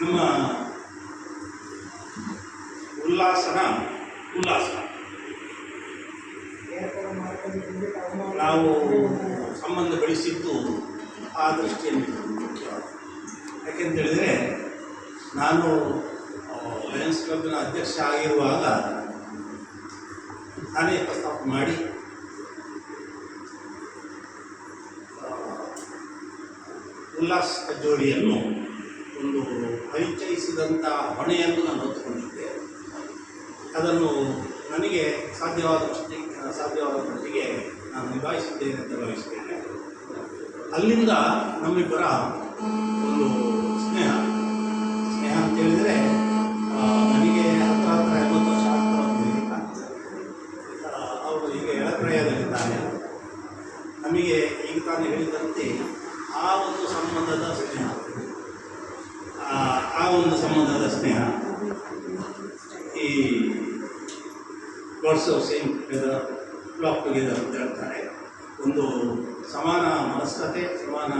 ನಮ್ಮ ಉಲ್ಲಾಸನ ಉಲ್ಲಾಸ. ನಾವು ಸಂಬಂಧ ಬೆಳೆಸಿದ್ದು ಆ ದೃಷ್ಟಿಯಲ್ಲಿ ಮುಖ್ಯವಾದ ಯಾಕೆಂತೇಳಿದರೆ ನಾನು ಲಯನ್ಸ್ ಕ್ಲಬ್ನ ಅಧ್ಯಕ್ಷ ಆಗಿರುವಾಗ ನಾನೇ ಪ್ರಸ್ತಾಪ ಮಾಡಿ ಉಲ್ಲಾಸ್ ಜೋಡಿಯನ್ನು ಒಂದು ಪರಿಚಯಿಸಿದಂಥ ಹೊಣೆಯನ್ನು ನಾನು ಹೊತ್ತುಕೊಂಡಿದ್ದೆ. ಅದನ್ನು ನನಗೆ ಸಾಧ್ಯವಾದ ಮಟ್ಟಿಗೆ ಸಾಧ್ಯವಾದ ಮಟ್ಟಿಗೆ ನಾನು ನಿಭಾಯಿಸಿದ್ದೇನೆ ಅಂತ ಭಾವಿಸ್ತೇನೆ ಅಲ್ಲಿಂದ ನಮ್ಮಿಬ್ಬರ ಒಂದು ಸ್ನೇಹ ಸ್ನೇಹ ಅಂತ ಹೇಳಿದರೆ ಆ, ನನಗೆ ಹತ್ರ ಹತ್ರ ಎಂಬತ್ತು ವರ್ಷ ಆಗ್ತಾ ಬಂದಿದೆ. ಆ, ಅವರು ಈಗ ಎಳಪ್ರಾಯದಲ್ಲಿದ್ದಾರೆ ನಮಗೆ ಈಗ ತಾನು ಹೇಳಿದಂತೆ ಆ ಒಂದು ಸಂಬಂಧದ ಸ್ನೇಹ ಆ, ಆ ಒಂದು ಸಂಬಂಧದ ಸ್ನೇಹ ಈ gods of same together flock together ಅಂತ ಹೇಳ್ತಾರೆ ಒಂದು ಸಮಾನ ಮನಸ್ಕತೆ ಸಮಾನ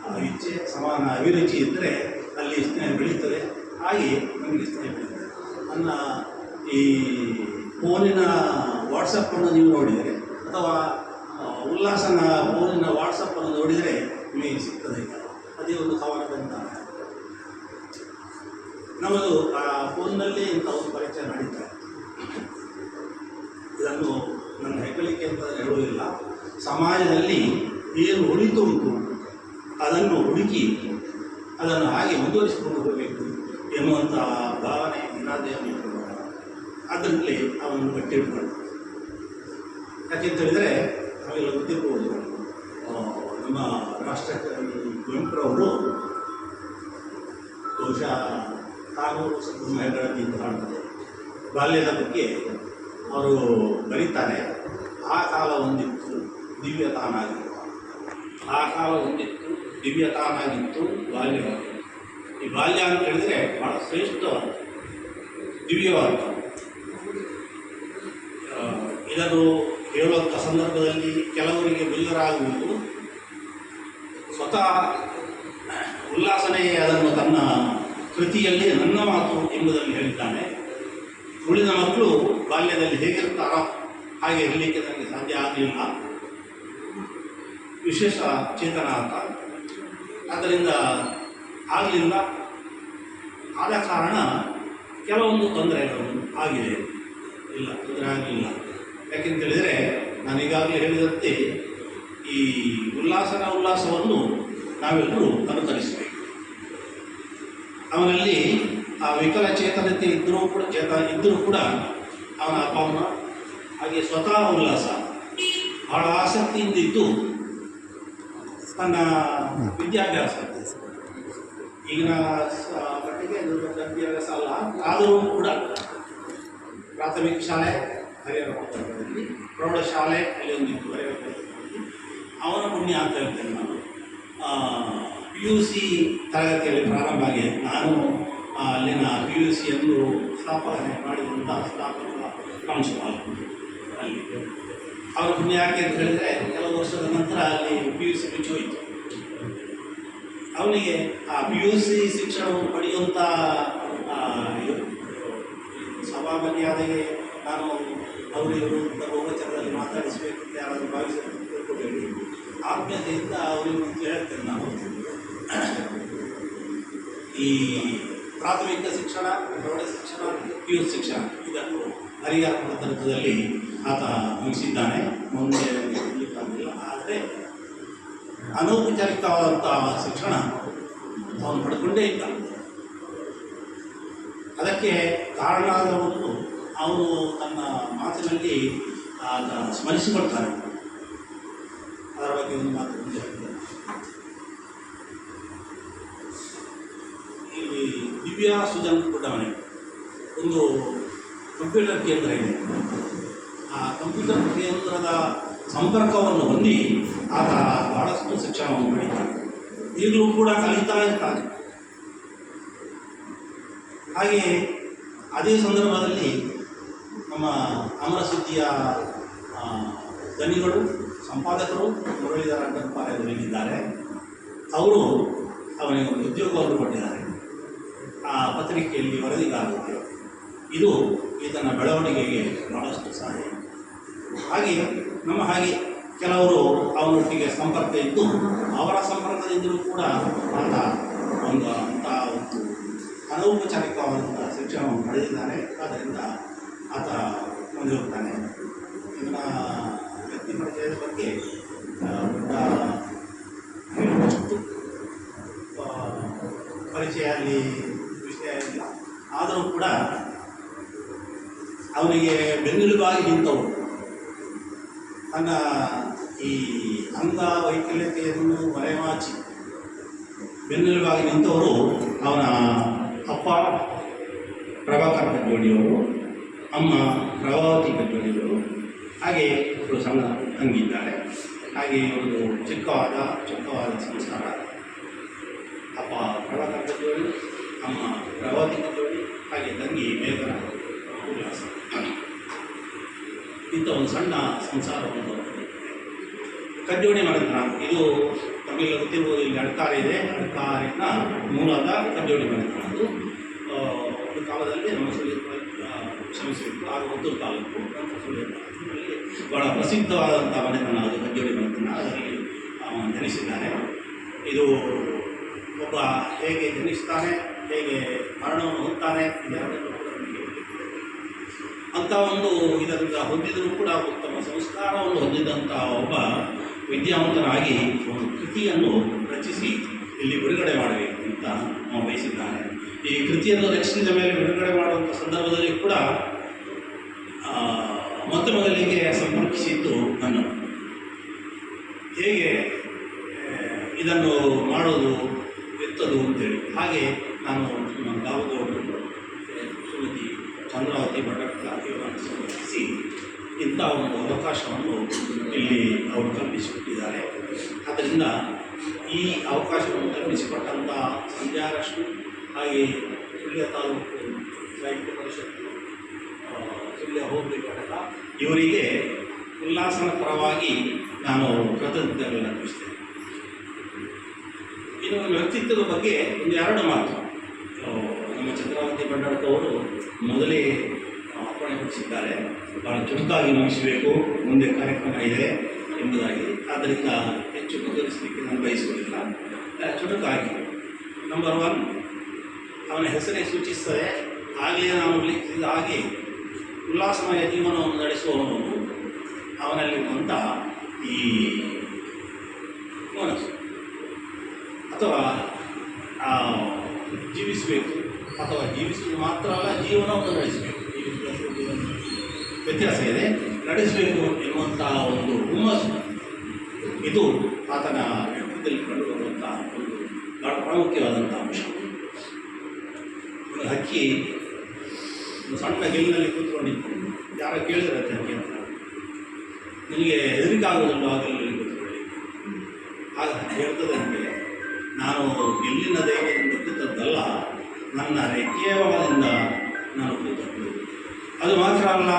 ಆ, ಇಚ್ಛೆ ಸಮಾನ ಅಭಿರುಚಿ ಇದ್ದರೆ ಅಲ್ಲಿ ಸ್ನೇಹ ಬೆಳೀತದೆ ಹಾಗೆ ನಮಗೆ ಸ್ನೇಹ ಬೆಳೀತದೆ ನನ್ನ ಈ ಫೋನಿನ ವಾಟ್ಸಪ್ಪನ್ನು ನೀವು ನೋಡಿದರೆ ಅಥವಾ ಆ, ಉಲ್ಲಾಸನ ಫೋನಿನ ವಾಟ್ಸಪ್ಪನ್ನು ನೋಡಿದರೆ ನಿಮಗೆ ಸಿಗ್ತದೆ ಅದೇ ಒಂದು ಕವನದಂತ ನಮ್ಮದು, ಆ, ಫೋನ್ನಲ್ಲಿ ಇಂಥ ಒಂದು ಪರಿಚಯ ನಡೀತಾ. ಇದನ್ನು ನನ್ನ ಹೆಗ್ಗಳಿಕೆ ಅಂತ ಹೇಳುವುದಿಲ್ಲ. ಸಮಾಜದಲ್ಲಿ ಏನು ಉಳಿತು ಉಂಟು, ಅದನ್ನು ಹುಡುಕಿ ಅದನ್ನು ಹಾಗೆ ಮುಂದುವರಿಸಿಕೊಂಡು ಹೋಗಬೇಕು ಎನ್ನುವಂತಹ ಭಾವನೆ ಇಟ್ಟುಕೊಂಡ ಅದರಲ್ಲಿ ಅವನು ಇಟ್ಕೊಂಡು ಯಾಕೆಂತ ಹೇಳಿದರೆ ನಾವೆಲ್ಲ ಗೊತ್ತಿರ್ಬೋದು ನಮ್ಮ ರಾಷ್ಟ್ರ ಕುವೆಂಪುರವರು ಬಹುಶಃ ಹೆಗಡತಿ ಅಂತ ಕಾಣ್ತದೆ ಬಾಲ್ಯದ ಬಗ್ಗೆ ಅವರು ಬರೀತಾರೆ, ಆ ಕಾಲ ಒಂದಿತ್ತು ದಿವ್ಯತಾನಾಗಿತ್ತು ಆ ಕಾಲ ಒಂದಿತ್ತು ದಿವ್ಯತಾನಾಗಿತ್ತು ಬಾಲ್ಯ ಈ ಬಾಲ್ಯ ಅಂತ ಹೇಳಿದರೆ ಭಾಳ ಶ್ರೇಷ್ಠವಾದ ದಿವ್ಯವಾದ ಇದನ್ನು ಹೇಳುವಂಥ ಸಂದರ್ಭದಲ್ಲಿ ಕೆಲವರಿಗೆ ಬಿಲ್ಲರಾಗುವುದು, ಸ್ವತಃ ಉಲ್ಲಾಸನೇ ಅದನ್ನು ತನ್ನ ಕೃತಿಯಲ್ಲಿ ನನ್ನ ಮಾತು ಎಂಬುದನ್ನು ಹೇಳಿದ್ದಾನೆ. ಉಳಿದ ಮಕ್ಕಳು ಬಾಲ್ಯದಲ್ಲಿ ಹೇಗಿರ್ತಾರೋ ಹಾಗೆ ಇರಲಿಕ್ಕೆ ನನಗೆ ಸಾಧ್ಯ ಆಗಲಿಲ್ಲ ವಿಶೇಷ ಚೇತನ ಅಂತ. ಆದ್ದರಿಂದ ಆಗಲಿಲ್ಲ ಆದ ಕಾರಣ ಕೆಲವೊಂದು ತೊಂದರೆಗಳು ಆಗಿದೆ. ಇಲ್ಲ, ತೊಂದರೆ ಆಗಲಿಲ್ಲ. ಯಾಕೆಂತೇಳಿದರೆ ನಾನು ಈಗಾಗಲೇ ಹೇಳಿದಂತೆ ಈ ಉಲ್ಲಾಸನ ಉಲ್ಲಾಸವನ್ನು ನಾವೆಲ್ಲರೂ ಅನುಕರಿಸಬೇಕು ಅವನಲ್ಲಿ ಆ ವಿಕಲಚೇತನತೆ ಇದ್ದರೂ ಕೂಡ, ಚೇತ ಇದ್ದರೂ ಕೂಡ ಅವನ ಅಪ್ಪ, ಅಮ್ಮ, ಹಾಗೆ ಸ್ವತಃ ಉಲ್ಲಾಸ. ಬಹಳ ಆಸಕ್ತಿಯಿಂದ ಇದ್ದು ತನ್ನ ವಿದ್ಯಾಭ್ಯಾಸ. ಈಗಿನ ಮಟ್ಟಿಗೆ ವಿದ್ಯಾಭ್ಯಾಸ ಅಲ್ಲ. ಆದರೂ ಕೂಡ ಪ್ರಾಥಮಿಕ ಶಾಲೆ ಹರಿಹರ ಪಟ್ಟಣದಲ್ಲಿ, ಪ್ರೌಢಶಾಲೆ ಅಲ್ಲಿ ಒಂದಿತ್ತು ಪಟ್ಟಣದಲ್ಲಿ. ಅವನ ಪುಣ್ಯ ಅಂತ ಹೇಳ್ತೇನೆ ನಾನು. ಪಿ ಯು ಸಿ ತರಗತಿಯಲ್ಲಿ ಪ್ರಾರಂಭ ಆಗಿದೆ. ನಾನು ಅಲ್ಲಿನ ಪಿ ಯು ಸಿಯನ್ನು ಸ್ಥಾಪನೆ ಮಾಡಿದಂಥ ಸ್ಥಾಪಕ ಪ್ರಾಂಶುಪಾಲ ಅಲ್ಲಿ. ಅವರ ಪುಣ್ಯ ಯಾಕೆ ಅಂತ ಹೇಳಿದರೆ ಕೆಲವು ವರ್ಷದ ನಂತರ ಅಲ್ಲಿ ಪಿ ಯು ಸಿ ಬಿಚ್ಚೋಯಿತು ಅವನಿಗೆ ಆ ಪಿ ಯು ಸಿ ಶಿಕ್ಷಣವನ್ನು ಪಡೆಯುವಂಥ ಆ, ಇದು, ಸಭಾ ನಾನು ಅವರು ಇವರು ಬಹುವಚನದಲ್ಲಿ ಮಾತಾಡಿಸಬೇಕು ಯಾರಾದರೂ ಭಾವಿಸಬೇಕು ಆತ್ಮೀಯತೆಯಿಂದ ಅವರಿಗೆ ಹೇಳ್ತೇನೆ ನಾನು. ಈ ಪ್ರಾಥಮಿಕ ಶಿಕ್ಷಣ, ಪ್ರೌಢ ಶಿಕ್ಷಣ ಪಿ ಯು ಶಿಕ್ಷಣ ಇದನ್ನು ಹರಿಹರ ಪಟ್ಟಣದಲ್ಲಿ ಆತ ಮುಗಿಸಿದ್ದಾನೆ. ಮುಂದೆ ಇರಲಿಕ್ಕಾಗಲಿಲ್ಲ ಆದರೆ ಅನೌಪಚಾರಿಕವಾದಂಥ ಶಿಕ್ಷಣ ಅವನು ಪಡ್ಕೊಂಡೇ ಇಲ್ಲ. ಅದಕ್ಕೆ ಕಾರಣ ಆದವರು ಅವನು ತನ್ನ ಮಾತಿನಲ್ಲಿ ಸ್ಮರಿಸಿಕೊಳ್ತಾನೆ. ಅದರ ಬಗ್ಗೆ ಒಂದು ಮಾತು ಮುಂದೆ ಹೇಳ್ತೇನೆ ಇಲ್ಲಿ ದಿವ್ಯಾ ಸುಜನ್ ಮನೆ ಒಂದು ಕಂಪ್ಯೂಟರ್ ಕೇಂದ್ರ ಇದೆ. ಆ ಕಂಪ್ಯೂಟರ್ ಕೇಂದ್ರದ ಸಂಪರ್ಕವನ್ನು ಹೊಂದಿ ಆತ ಬಹಳಷ್ಟು ಶಿಕ್ಷಣವನ್ನು ಪಡೀತಾನೆ. ಈಗಲೂ ಕೂಡ ಕಲಿತಾ ಇರ್ತಾನೆ. ಹಾಗೆ ಅದೇ ಸಂದರ್ಭದಲ್ಲಿ ನಮ್ಮ ಅಮರ ಸುದ್ದಿಯ ಆ, ದನಿಗಳು ಸಂಪಾದಕರು ಮುರಳೀಧರ ಅಡ್ಡಪ್ಪಾರೆಯವರಿದ್ದಾರೆ ಅವರು ಅವನಿಗೆ ಉದ್ಯೋಗವನ್ನು ಕೊಟ್ಟಿದ್ದಾರೆ. ಆ ಪತ್ರಿಕೆಯಲ್ಲಿ ವರದಿಗಾಗುತ್ತೆ ಇದು ಈತನ ಬೆಳವಣಿಗೆಗೆ ಬಹಳಷ್ಟು ಸಹಾಯ. ಹಾಗೆ ನಮ್ಮ ಹಾಗೆ ಕೆಲವರು ಅವನೊಟ್ಟಿಗೆ ಸಂಪರ್ಕ ಇದ್ದು ಅವರ ಸಂಪರ್ಕದಿಂದಲೂ ಕೂಡ ಆತ ಒಂದು ಅಂತಹ ಒಂದು ಅನೌಪಚಾರಿಕವಾದಂಥ ಶಿಕ್ಷಣವನ್ನು ಪಡೆದಿದ್ದಾನೆ ಆದ್ದರಿಂದ ಆತ ಹೊಂದಿರುತ್ತಾನೆ ಇವನ ವ್ಯಕ್ತಿ ಪರಿಚಯದ ಬಗ್ಗೆ ಹೇಳುವಷ್ಟು ಪರಿಚಯ ಅಲ್ಲಿ ಆದರೂ ಕೂಡ ಅವನಿಗೆ ಬೆನ್ನೆಲುಬಾಗಿ ನಿಂತವು ತನ್ನ ಈ ಅಂಗ ವೈಕಲ್ಯತೆಯನ್ನು ಮರೆಮಾಚಿ ಬೆನ್ನೆಲುಬಾಗಿ ನಿಂತವರು ಅವನ ಅಪ್ಪ ಪ್ರಭಾಕರ್ ಕಜ್ಜೋಡಿಯವರು ಅಮ್ಮ ಪ್ರಭಾವತಿ ಕಜ್ಜೋಡಿಯವರು ಹಾಗೆ ಒಬ್ಬರು ಸಣ್ಣ ತಂಗಿದ್ದಾರೆ. ಹಾಗೆ ಒಂದು ಚಿಕ್ಕವಾದ ಚಿಕ್ಕವಾದ ಸಂಸಾರ. ಅಪ್ಪ ಪ್ರಭಾಕರ್ ಕಜ್ಜೋಡಿ ಅಮ್ಮ ಪ್ರವಾದಿ ಕಜ್ಜೋಡಿ ಹಾಗೆ ತಂಗಿ ಮೇಘನ ಉಲ್ಲಾಸ ಇಂಥ ಒಂದು ಸಣ್ಣ ಸಂಸಾರವನ್ನು ಕಜ್ಜೋಡಿ ಮಾಡಿದ್ರ ಇದು ತಮಗೆ ಗೊತ್ತಿರ್ಬೋದು ಇಲ್ಲಿ ಅಡ್ಕಾರ ಇದೆ. ಅಡ್ಕಾರಿನ ಮೂಲದ ಕಜ್ಜೋಡಿ ಮಾಡಿದ್ರ ಅದು ಒಂದು ಕಾಲದಲ್ಲಿ ನಮ್ಮ ಸುಳ್ಯ ಕ್ಷಮಿಸಬೇಕು ಆಗ ಒಂದು ತಾಲೂಕು ನಮ್ಮ ಸುಳ್ಯ ಬಹಳ ಪ್ರಸಿದ್ಧವಾದಂಥ ಮನೆತನ ಅದು ಕಜ್ಜೋಡಿ ಮನೆತನ. ಅದರಲ್ಲಿ ಜನಿಸಿದ್ದಾರೆ. ಇದು ಒಬ್ಬ ಹೇಗೆ ಜನಿಸ್ತಾನೆ? ಹೇಗೆ ಮರಣವನ್ನು ಕೂಡ ಅಂತ ಒಂದು ಇದರಿಂದ ಹೊಂದಿದರೂ ಕೂಡ ಉತ್ತಮ ಸಂಸ್ಕಾರವನ್ನು ಹೊಂದಿದಂಥ ಒಬ್ಬ ವಿದ್ಯಾವಂತನಾಗಿ ಒಂದು ಕೃತಿಯನ್ನು ರಚಿಸಿ ಇಲ್ಲಿ ಬಿಡುಗಡೆ ಮಾಡಬೇಕು ಅಂತ ಬಯಸಿದ್ದಾರೆ ಈ ಕೃತಿಯನ್ನು ರಚಿಸಿದ ಮೇಲೆ ಬಿಡುಗಡೆ ಮಾಡುವಂಥ ಸಂದರ್ಭದಲ್ಲಿ ಕೂಡ ಮೊತ್ತ ಮೊದಲಿಗೆ ಸಂಪರ್ಕಿಸಿದ್ದು ನನ್ನ ಹೇಗೆ ಇದನ್ನು ಮಾಡೋದು ಎತ್ತದು ಅಂತೇಳಿ ಹಾಗೆ ನಾನು ನಮ್ಮ ದಾವಗೌಡರು ಶ್ರೀಮತಿ ಚಂದ್ರಾವತಿ ಭಟ್ಟ ಇವರನ್ನು ಸಂಪರ್ಕಿಸಿ ಇಂಥ ಒಂದು ಅವಕಾಶವನ್ನು ಇಲ್ಲಿ ಅವರು ಕಲ್ಪಿಸಿಕೊಟ್ಟಿದ್ದಾರೆ ಆದ್ದರಿಂದ ಈ ಅವಕಾಶವನ್ನು ಕಲ್ಪಿಸಿಕೊಟ್ಟಂಥ ಸಂಜಾರಷ್ಟು ಹಾಗೆ ಸುಳ್ಯ ತಾಲೂಕು ಸಾಹಿತ್ಯ ಪರಿಷತ್ತು ಸುಳ್ಯ ಹೋಬಳಿ ಘಟಕ ಇವರಿಗೆ ಉಲ್ಲಾಸನ ಪರವಾಗಿ ನಾನು ಕೃತಜ್ಞತೆಗಳನ್ನು ಅರ್ಪಿಸ್ತೇನೆ ಇನ್ನು ವ್ಯಕ್ತಿತ್ವದ ಬಗ್ಗೆ ಒಂದು ಎರಡು ಮಾತು. ನಮ್ಮ ಚಂದ್ರಾವತಿ ಭಂಡಾರದವರು ಮೊದಲೇ ಅಪ್ಪಣೆ ಹೊಡಿಸಿದ್ದಾರೆ ಭಾಳ ಚುರುಕಾಗಿ ಮುಗಿಸಬೇಕು. ಮುಂದೆ ಕಾರ್ಯಕ್ರಮ ಇದೆ ಎಂಬುದಾಗಿ. ಆದ್ದರಿಂದ ಹೆಚ್ಚು ಮುಂದುವರಿಸಲಿಕ್ಕೆ ನಾನು ಬಯಸುವುದಿಲ್ಲ. ಚುಟುಕಾಗಿ ನಂಬರ್ ಒನ್ ಅವನ ಹೆಸರೇ ಸೂಚಿಸ್ತದೆ ಆಗಲೇ ನಾನು ಉಲ್ಲೇಖಿಸಿದ ಹಾಗೆ ಉಲ್ಲಾಸಮಯ ಜೀವನವನ್ನು ನಡೆಸುವವನು ಅವನಲ್ಲಿರುವಂಥ ಈ ಮನಸ್ಸು. ಅಥವಾ ಅಥವಾ ಜೀವಿಸಿ ಮಾತ್ರ ಅಲ್ಲ ಜೀವನವನ್ನು ನಡೆಸಬೇಕು ವ್ಯತ್ಯಾಸ ಇದೆ. ನಡೆಸಬೇಕು ಎನ್ನುವಂತಹ ಒಂದು ಹುಮ್ಮಸ್ಸು ಇದು ಆತನ ವ್ಯಕ್ತಿತ್ವದಲ್ಲಿ ಕಂಡುಬರುವಂಥ ಒಂದು ಪ್ರಾಮುಖ್ಯವಾದಂಥ ಅಂಶ. ಹಕ್ಕಿ ಒಂದು ಸಣ್ಣ ಗೆಲ್ಲಿನಲ್ಲಿ ಕೂತ್ಕೊಂಡಿತ್ತು. ಯಾರೋ ಕೇಳಿದ್ರೆ ಹಕ್ಕಿ ಅಂತ. ನಿಮಗೆ ಹೆದರಿಕೆ ಆಗೋದಿಲ್ಲ ಆಗಲ್ಲಿ ಕೂತ್ಕೊಳ್ಳಿ. ಆಗ ಹೇಳ್ತದೆ ನನಗೆ, ನಾನು ಗೆಲ್ಲಿನ ದೈವದಿಂದ ಕೂತದ್ದಲ್ಲ ನನ್ನ ರೆಕ್ಕೆಯ ಬಲದಿಂದ ನಾನು ಕೂತದ್ದು ಅದು ಮಾತ್ರ ಅಲ್ಲ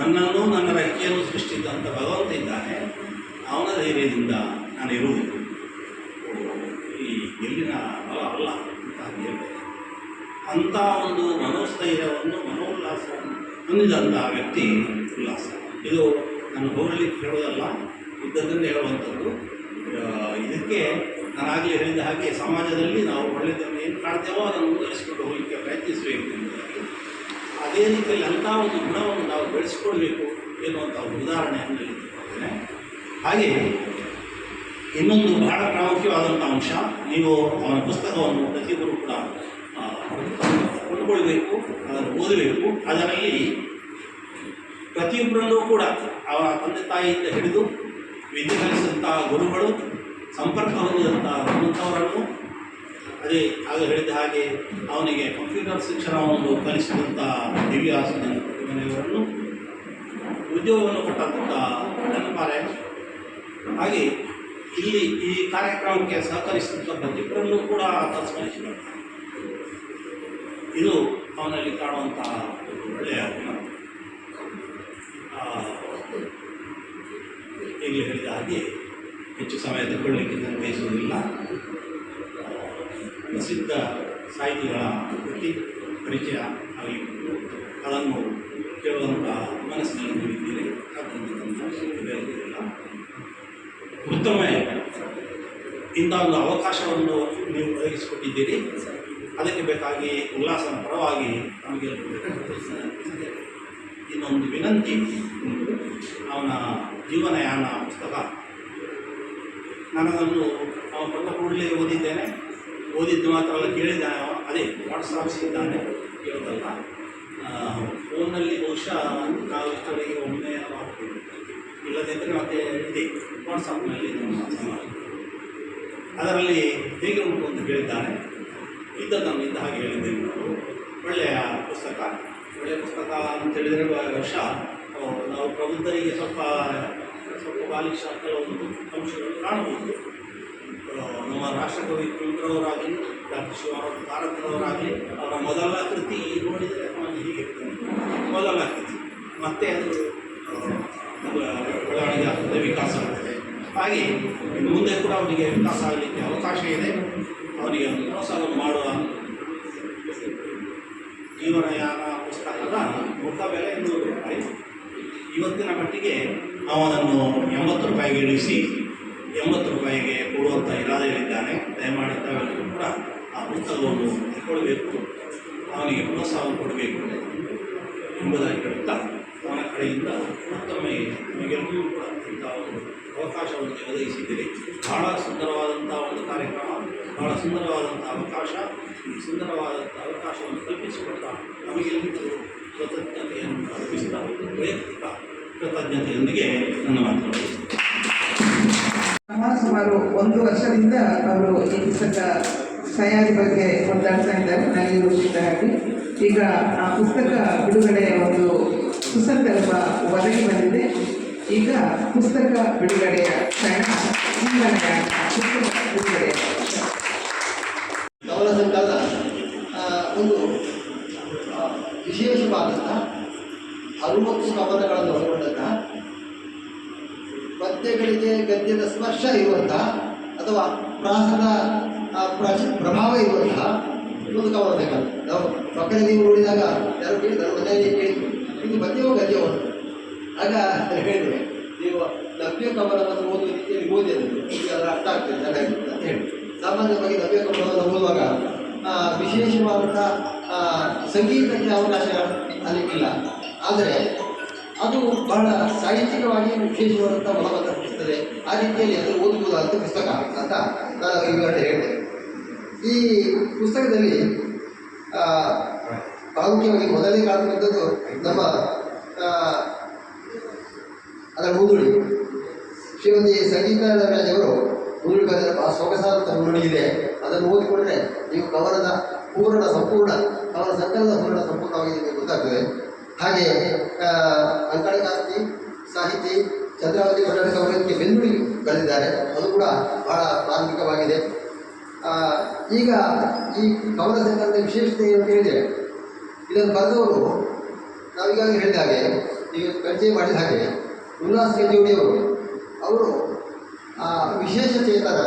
ನನ್ನನ್ನು ನನ್ನ ರೆಕ್ಕೆಯನ್ನು ಸೃಷ್ಟಿಸಿದಂಥ ಭಗವಂತ ಇದ್ದಾನೆ. ಅವನ ಧೈರ್ಯದಿಂದ ನಾನು ಇರುವುದು. ಈ ಎಲ್ಲಿನ ಬಲ ಅಲ್ಲ ಅಂತ ಹೇಳ್ಬೋದು ಅಂಥ ಒಂದು ಮನೋಸ್ಥೈರ್ಯವನ್ನು ಮನೋಲ್ಲಾಸವನ್ನು ಹೊಂದಿದಂಥ ವ್ಯಕ್ತಿ ಉಲ್ಲಾಸ. ಇದು ನಾನು ಹೋಗಲಿಕ್ಕೆ ಹೇಳೋದಲ್ಲ ಇದ್ದದನ್ನು ಹೇಳುವಂಥದ್ದು. ಆ, ನಾನಾಗಲೇ ಹೇಳಿದ ಹಾಗೆ ಸಮಾಜದಲ್ಲಿ ನಾವು ಒಳ್ಳೆಯದನ್ನು ಏನು ಕಾಣ್ತೇವೋ ಅದನ್ನು ಮುಂದುವರಿಸಿಕೊಂಡು ಹೋಗಲಿಕ್ಕೆ ಪ್ರಯತ್ನಿಸಬೇಕು. ಅದೇ ರೀತಿಯಲ್ಲಿ ಅಂಥ ಒಂದು ಗುಣವನ್ನು ನಾವು ಬೆಳೆಸಿಕೊಳ್ಬೇಕು ಎನ್ನುವಂಥ ಒಂದು ಉದಾಹರಣೆಯನ್ನು ಹಾಗೆ ಇನ್ನೊಂದು ಬಹಳ ಪ್ರಾಮುಖ್ಯವಾದಂಥ ಅಂಶ, ನೀವು ಅವನ ಪುಸ್ತಕವನ್ನು ಪ್ರತಿಯೊಬ್ಬರು ಕೂಡ ಕೊಂಡುಕೊಳ್ಬೇಕು ಅದನ್ನು ಓದಬೇಕು. ಅದರಲ್ಲಿ ಪ್ರತಿಯೊಬ್ಬರಲ್ಲೂ ಕೂಡ ಅವರ ತಂದೆ ತಾಯಿಯಿಂದ ಹಿಡಿದು ವಿದ್ಯೆ ಕಲಿಸಿದಂತಹ ಗುರುಗಳು ಸಂಪರ್ಕ ಹೊಂದಿದಂಥ ಹನುಮಂತವರನ್ನು ಅದೇ ಆಗ ಹೇಳಿದ ಹಾಗೆ ಅವನಿಗೆ ಕಂಪ್ಯೂಟರ್ ಶಿಕ್ಷಣವನ್ನು ಕಲಿಸಿದಂಥ ದಿವ್ಯ ಮನೆಯವರನ್ನು ಉದ್ಯೋಗವನ್ನು ಕೊಟ್ಟಂಥ ನೆನಪಾರೆ ಹಾಗೆ ಇಲ್ಲಿ ಈ ಕಾರ್ಯಕ್ರಮಕ್ಕೆ ಸಹಕರಿಸಿದಂಥ ಪ್ರತಿಯೊಬ್ಬರನ್ನು ಕೂಡ ಆತ ಸ್ಮರಿಸಿದ ಇದು ಅವನಲ್ಲಿ ಕಾಣುವಂತಹ ಒಳ್ಳೆಯ ಇಲ್ಲಿ ಹೇಳಿದ ಹಾಗೆ ಹೆಚ್ಚು ಸಮಯ ತಗೊಳ್ಳಿಕ್ಕೆ ನಾನು ಬಯಸುವುದಿಲ್ಲ. ಪ್ರಸಿದ್ಧ ಸಾಹಿತಿಗಳ ಕೃತಿ ಪರಿಚಯ ಆಗಲಿಕ್ಕೆ ಅದನ್ನು ಕೇಳುವಂಥ ಮನಸ್ಸಿನಲ್ಲಿ ನೀಡಿದ್ದೀರಿ ಅದನ್ನು ಉತ್ತಮ ಇಂಥ ಒಂದು ಅವಕಾಶವನ್ನು ನೀವು ಒದಗಿಸಿಕೊಟ್ಟಿದ್ದೀರಿ. ಅದಕ್ಕೆ ಬೇಕಾಗಿ ಉಲ್ಲಾಸನ ಪರವಾಗಿ ನಮಗೆ ಇನ್ನೊಂದು ವಿನಂತಿ. ಅವನ ಜೀವನಯಾನ, ಪುಸ್ತಕ ನಾನು ಅದನ್ನು ಅವ ಬಂದ ಕೂಡಲೇ ಓದಿದ್ದೇನೆ. ಓದಿದ್ದು ಮಾತ್ರ ಅಲ್ಲ, ಕೇಳಿದ್ದಾನೆ ಅದೇ ವಾಟ್ಸಪ್ ಸಿಗ್ತಾನೆ ಕೇಳೋದಲ್ಲ ಫೋನಲ್ಲಿ ಬಹುಶಃ ನಾವು ಇಷ್ಟವರೆಗೆ ಒಮ್ಮೆ ಇಲ್ಲದಿದ್ದರೆ ಮತ್ತೆ ಇದೆ ವಾಟ್ಸಪ್ನಲ್ಲಿ ನಮ್ಮ ಅದರಲ್ಲಿ ಹೇಗೆ ಉಂಟು ಅಂತ ಕೇಳಿದ್ದಾನೆ. ಇದ್ದದ್ದನ್ನು ಇದ್ದ ಹಾಗೆ ಹೇಳಿದ್ದೇನೆ ನಾನು ಒಳ್ಳೆಯ ಪುಸ್ತಕ. ಒಳ್ಳೆಯ ಪುಸ್ತಕ ಅಂತ ಹೇಳಿದರೆ ವರ್ಷ ನಾವು ಪ್ರಬುದ್ಧರಿಗೆ ಸ್ವಲ್ಪ ಸ್ವಲ್ಪ ಬಾಲಿಶ ಕೆಲವೊಂದು ಅಂಶಗಳು ಕಾಣಬಹುದು. ನಮ್ಮ ರಾಷ್ಟ್ರಕವಿ ಕುಂದ್ರವರಾಗಲಿ ಡಾಕ್ಟರ್ ಶಿವರಾಮ್ ಕಾರಂತರವರಾಗಲಿ, ಅವರ ಮೊದಲ ಕೃತಿ ನೋಡಿದರೆ ನಮಗೆ ಹೀಗೆ ಮೊದಲ ಕೃತಿ. ಮತ್ತೆ ಅದು ಬೆಳವಣಿಗೆ ಆಗ್ತದೆ ವಿಕಾಸ ಆಗ್ತದೆ. ಹಾಗೆ ಮುಂದೆ ಕೂಡ ಅವರಿಗೆ ವಿಕಾಸ ಆಗಲಿಕ್ಕೆ ಅವಕಾಶ ಇದೆ. ಅವರಿಗೆ ಪ್ರೋತ್ಸಾಹ ಮಾಡುವ ಜೀವನಯಾನ ಪುಸ್ತಕದ ಮೊದಲ ಬೆಲೆ ಎಂದು ಇವತ್ತಿನ ಮಟ್ಟಿಗೆ ಅವನನ್ನು ಎಂಬತ್ತು ರೂಪಾಯಿಗೆ ಇಳಿಸಿ, ಎಂಬತ್ತು ರೂಪಾಯಿಗೆ ಕೊಡುವಂಥ ಇರಾದೆಯಲ್ಲಿದ್ದಾನೆ. ದಯಮಾಡಿ ಕೂಡ ಆ ಪುಸ್ತಕವನ್ನು ತಗೊಳ್ಬೇಕು ಅವನಿಗೆ ಪ್ರೋತ್ಸಾಹ ಕೊಡಬೇಕು ಎಂಬುದಾಗಿ ಹೇಳುತ್ತಾ, ಅವನ ಕಡೆಯಿಂದ ಮತ್ತೊಮ್ಮೆ ನಿಮಗೆಲ್ಲರೂ ಕೂಡ ಇಂಥ ಒಂದು ಅವಕಾಶವನ್ನು ಒದಗಿಸಿದ್ದೀರಿ. ಬಹಳ ಸುಂದರವಾದಂಥ ಒಂದು ಕಾರ್ಯಕ್ರಮ, ಬಹಳ ಸುಂದರವಾದಂಥ ಅವಕಾಶ, ಈ ಸುಂದರವಾದಂಥ ಅವಕಾಶವನ್ನು ಕಲ್ಪಿಸಿಕೊಡ್ತಾ ನಮಗೆಲ್ಲರಿಗೂ ಕೃತಜ್ಞತೆಯನ್ನು ಅರ್ಪಿಸ್ತಾ ವೈಯಕ್ತಿಕ ಕೃತಜ್ಞತೆಯೊಂದಿಗೆ ನನ್ನ ಸುಮಾರು ಒಂದು ವರ್ಷದಿಂದ ಅವರು ಈ ಪುಸ್ತಕ ತಯಾರಿ ಬಗ್ಗೆ ಒದ್ದಾಡ್ತಾ ಇದ್ದಾರೆ ನನಗೆ ಗೊತ್ತಿದ್ದ ಹಾಗೆ. ಈಗ ಆ ಪುಸ್ತಕ ಬಿಡುಗಡೆಯ ಒಂದು ಸುಸಂದರ್ಭ ಒದಗಿ ಬಂದಿದೆ. ಈಗ ಪುಸ್ತಕ ಬಿಡುಗಡೆಯ ಕ್ಷಣ ಪುಸ್ತಕ ಬಿಡುಗಡೆಯ ಸಂಕಲನ ಒಂದು ವಿಶೇಷವಾದಂಥ ಅರುವತ್ತು ಕವನಗಳನ್ನು ಒಳಗೊಂಡಂತಹ ಪದ್ಯಗಳಿಗೆ ಗದ್ಯದ ಸ್ಪರ್ಶ ಇರುವಂತಹ ಅಥವಾ ಪ್ರಾಸದ ಪ್ರಾಚ, ಪ್ರಭಾವ ಇರುವಂತಹ ಒಂದು ಕವನ ಸಂಕಲನ ನಾವು ನೀವು ನೋಡಿದಾಗ ಯಾರು ಕೇಳಿ ನನ್ನ ಮನೆಯಲ್ಲಿ ಕೇಳಿದ್ರು, ಇದು ಪದ್ಯವೋ ಗದ್ಯವೋ? ಆಗ ಹೇಳಿದ್ರು, ನೀವು ನವ್ಯ ಕವನವನ್ನು ಓದುವ ರೀತಿಯಲ್ಲಿ ಓದಿ ಅದನ್ನು ನಿಮಗೆ ಅದರ ಅರ್ಥ ಆಗ್ತದೆ ಅಂತ ಹೇಳಿ. ಸಾಮಾನ್ಯವಾಗಿ ನವ್ಯ ಕವನವನ್ನು ಓದುವಾಗ ವಿಶೇಷವಾದಂಥ ಸಂಗೀತಕ್ಕೆ ಅವಕಾಶ ಅಲ್ಲಿ ಇಲ್ಲ. ಆದರೆ ಅದು ಬಹಳ ಸಾಹಿತ್ಯಿಕವಾಗಿ ವಿಶೇಷವಾದಂಥ ಮಹತ್ವ ಕಲ್ಪಿಸ್ತದೆ ಆ ರೀತಿಯಲ್ಲಿ ಅದು ಓದಬಹುದಾದಂಥ ಪುಸ್ತಕ ಅಂತ ನಾನು ವಿವರಣೆ ಹೇಳಿದೆ. ಈ ಪುಸ್ತಕದಲ್ಲಿ ಪ್ರಾಮುಖ್ಯವಾಗಿ ಮೊದಲನೇ ಕಾಣುವಂಥದ್ದು ನಮ್ಮ ಅದರ ಮುದುಳಿ, ಶ್ರೀಮತಿ ಸಂಗೀತ ರಾಜವರು ಮುದುಳಿ ಬರೆದ ಆ ಸೊಗಸಾದಂಥ ಮುದುಳಿ ಇದೆ. ಅದನ್ನು ಓದಿಕೊಂಡ್ರೆ ನೀವು ಕವನದ ಪೂರ್ಣ, ಸಂಪೂರ್ಣ ಕವನ ಸಂಕಲನದ ಪೂರ್ಣ, ಸಂಪೂರ್ಣವಾಗಿ ನಿಮಗೆ ಗೊತ್ತಾಗ್ತದೆ. ಹಾಗೆ ಅಂಕಣಕಾರ್ತಿ, ಸಾಹಿತಿ, ಚಂದ್ರಾವತಿ ಕನ್ನಡ ಅವರಕ್ಕೆ ಬೆನ್ನುಡಿ ಬರೆದಿದ್ದಾರೆ ಅದು ಕೂಡ ಬಹಳ ಮಾರ್ಮಿಕವಾಗಿದೆ ಈಗ ಈ ಕವನ ಸಂಕಲನದ ವಿಶೇಷತೆ ಏನು ಅಂತ ಹೇಳಿದರೆ, ಇದನ್ನು ಬರೆದವರು ನಾವೀಗಾಗಲೇ ಹೇಳಿದ ಹಾಗೆ, ಈಗ ಪರಿಚಯ ಮಾಡಿದ ಹಾಗೆ ಉಲ್ಲಾಸ್ ಗಂಜೋಡಿಯವರು ಅವರು ವಿಶೇಷ ಚೇತನ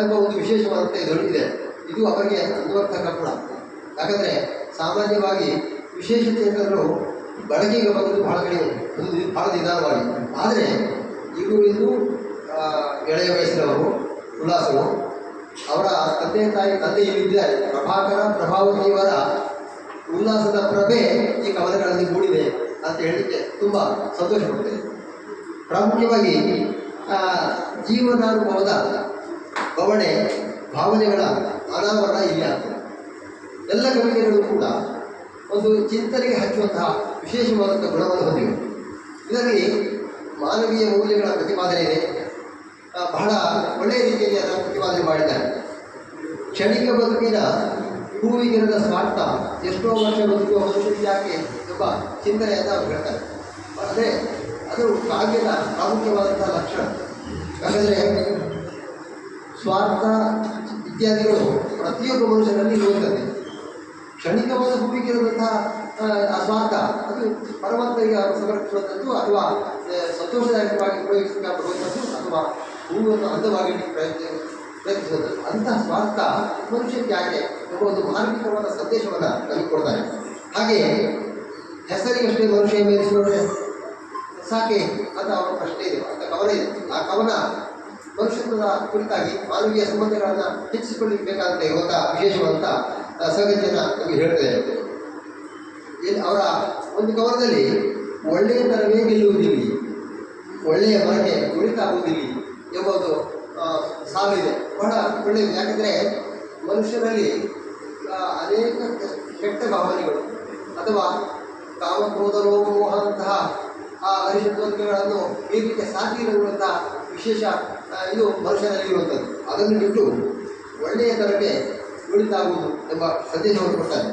ಎಂಬ ಒಂದು ವಿಶೇಷವಾದಂಥ ದೊಡ್ಡಿದೆ ಇದೆ ಇದು ಅವರಿಗೆ ಅನ್ವರ್ಥಕ ಕೂಡ ಯಾಕಂದರೆ ಸಾಮಾನ್ಯವಾಗಿ ವಿಶೇಷ ಏನಾದರೂ ಬಳಕೆಗೆ ಬಂದು ಬಹಳ ಕಡೆ ಭಾಳ ನಿಧಾನವಾಗಿ. ಆದರೆ ಇವರು ಇಂದು ಎಳೆಯ ವಯಸ್ಸಿನವರು, ಉಲ್ಲಾಸರು, ಅವರ ತಂದೆ ತಾಯಿ, ತಂದೆ ಇಲ್ಲಿದ್ದಾರೆ. ಪ್ರಭಾಕರ, ಪ್ರಭಾವತಿಯವರ ಉಲ್ಲಾಸದ ಪ್ರಭೆ ಈ ಕವನಗಳಲ್ಲಿ ಮೂಡಿದೆ ಅಂತ ಹೇಳಲಿಕ್ಕೆ ತುಂಬ ಸಂತೋಷ ಪಡ್ತೇನೆ. ಪ್ರಾಮುಖ್ಯವಾಗಿ ಜೀವನಾನುಭವದ ಬವಣೆ, ಭಾವನೆಗಳ ಅನಾವರಣ ಇಲ್ಲ. ಎಲ್ಲ ಕವಿತೆಗಳು ಕೂಡ ಒಂದು ಚಿಂತನೆಗೆ ಹಚ್ಚುವಂತಹ ವಿಶೇಷವಾದಂಥ ಗುಣವನ್ನು ಹೊಂದಿವೆ. ಇದರಲ್ಲಿ ಮಾನವೀಯ ಮೌಲ್ಯಗಳ ಪ್ರತಿಪಾದನೆ ಬಹಳ ಒಳ್ಳೆಯ ರೀತಿಯಲ್ಲಿ ಅದನ್ನು ಪ್ರತಿಪಾದನೆ ಮಾಡಿದ್ದಾರೆ. ಕ್ಷಣಿಕ ಬದುಕಿನ ಹೂವಿಗಿರದ ಸ್ವಾರ್ಥ, ಎಷ್ಟೋ ವರ್ಷ ಬದುಕುವ ಮನುಷ್ಯನಿಗೆ ಯಾಕೆ ಎಂಬ ಚಿಂತನೆಯನ್ನು ಅವರು ಹೇಳ್ತಾರೆ. ಆದರೆ ಅದು ಕಾವ್ಯದ ಪ್ರಾಮುಖ್ಯವಾದಂಥ ಲಕ್ಷಣ. ಯಾಕಂದರೆ ಸ್ವಾರ್ಥ ಇತ್ಯಾದಿಗಳು ಪ್ರತಿಯೊಬ್ಬ ಮನುಷ್ಯನಲ್ಲಿ ಇರುವಂಥದ್ದೇ ಕ್ಷಣಿಕವಾದ ಇರುವಂತಹ ಸ್ವಾರ್ಥ, ಅದು ಪರಮಾತ್ಮರಿಗೆ ಸಮರ್ಪಿಸುವಂಥದ್ದು ಅಥವಾ ಸಂತೋಷದಾಯಕವಾಗಿ ಸಂತೋಷದಾಯಕವಾಗಿ ಬರುವಂಥದ್ದು ಅಥವಾ ಹೂವನ್ನು ಅಂದವಾಗಿ ಪ್ರಯತ್ನ ಪ್ರಯತ್ನಿಸುವಂಥದ್ದು ಅಂತಹ ಸ್ವಾರ್ಥ ಮನುಷ್ಯಕ್ಕೆ ಯಾಕೆ? ಎಂಬ ಒಂದು ಮಾರ್ಮಿಕವಾದ ಸಂದೇಶವನ್ನು ನಮಗೆ ಹಾಗೆಯೇ ಹಾಗೆ ಹೆಸರಿಗಷ್ಟೇ ಮನುಷ್ಯ ಮೇಲಿಸಿಕೊಂಡ್ರೆ ಸಾಕೆ, ಅಂತ ಅವರ ಪ್ರಶ್ನೆ ಇದೆ, ಅಂತ ಕವನ ಇದೆ. ಆ ಕವನ ಮನುಷ್ಯತ್ವದ ಕುರಿತಾಗಿ ಮಾನವೀಯ ಸಂಬಂಧಗಳನ್ನು ಹೆಚ್ಚಿಸಿಕೊಳ್ಳಬೇಕಾದಂತೆ ಇವತ್ತ ವಿಶೇಷವಾದಂಥ ಸಂಗತಿಯನ್ನು ನಮಗೆ ಹೇಳ್ತದೆ ಇಲ್ಲಿ ಅವರ ಒಂದು ಕವನದಲ್ಲಿ ಒಳ್ಳೆಯತನವೇ ಗೆಲ್ಲುವುದಿಲ್ಲ ಒಳ್ಳೆಯ ಮನೆಗೆ ಉಳಿತಾಗುವುದಿಲ್ಲ ಎಂಬುದು ಒಂದು ಸಾಲಿದೆ ಬಹಳ ಒಳ್ಳೆಯದು. ಯಾಕಂದರೆ ಮನುಷ್ಯರಲ್ಲಿ ಅನೇಕ ಕೆಟ್ಟ ಭಾವನೆಗಳು ಅಥವಾ ಕಾಮಕ್ರೋಧ ಮೋಹದಂತಹ ಆ ಅರಿಷತ್ವಗಳನ್ನು ಮೀರಲಿಕ್ಕೆ ಸಾಧ್ಯ ಇರುವಂತಹ ವಿಶೇಷ ಇದು ಮನುಷ್ಯನಲ್ಲಿ ಇರುವಂಥದ್ದು ಅದನ್ನು ಬಿಟ್ಟು ಒಳ್ಳೆಯ ತನಕ್ಕೆ ಉಳಿತಾಗುವುದು ಎಂಬ ಸಂದೇಶವನ್ನು ಕೊಡ್ತಾರೆ.